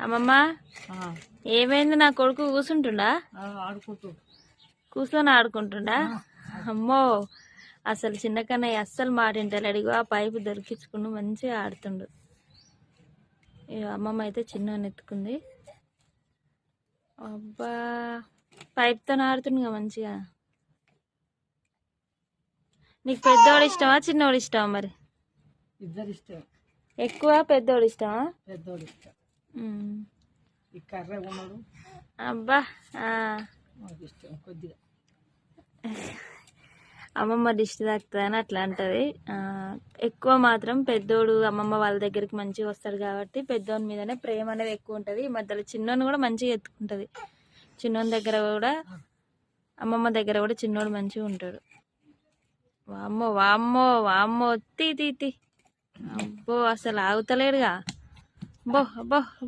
అమ్మమ్మ ఏమైంది నా కొడుకు కూర్చుంటుండా ఆడుకుంటూ కూర్చొని ఆడుకుంటుండా? అమ్మో అసలు చిన్న కన్నయ్య అస్సలు మాటింటలేడు ఇగో ఆ పైపు దొరికించుకుని మంచిగా ఆడుతుండు. అమ్మమ్మ అయితే చిన్న ఎత్తుకుంది. అబ్బా పైప్తో ఆడుతుండగా మంచిగా. నీకు పెద్దోడు ఇష్టమా చిన్నోడు ఇష్టమా మరి? ఇద్దరు ఇష్టం ఎక్కువ పెద్దోడు ఇష్టమా? పెద్దోడు ఇష్టం. ఈ కర్ర ఉన్నాడు అబ్బా ఇష్టం కొద్దిగా. అమ్మమ్మ దిష్టి తాకుతుందని అట్లా అంటది. ఎక్కువ మాత్రం పెద్దోడు అమ్మమ్మ వాళ్ళ దగ్గరికి మంచిగా వస్తాడు కాబట్టి పెద్దోని మీదనే ప్రేమ అనేది ఎక్కువ ఉంటుంది. ఈ మధ్యలో చిన్నోని కూడా మంచిగా ఎత్తుకుంటుంది. చిన్నోని దగ్గర కూడా అమ్మమ్మ దగ్గర కూడా చిన్నోడు మంచిగా ఉంటాడు. వామ్మో వామ్మో వామ్మో తీ తీ తీ. అబ్బో అసలు ఆగుతలేడుగా. అబ్బో అబ్బో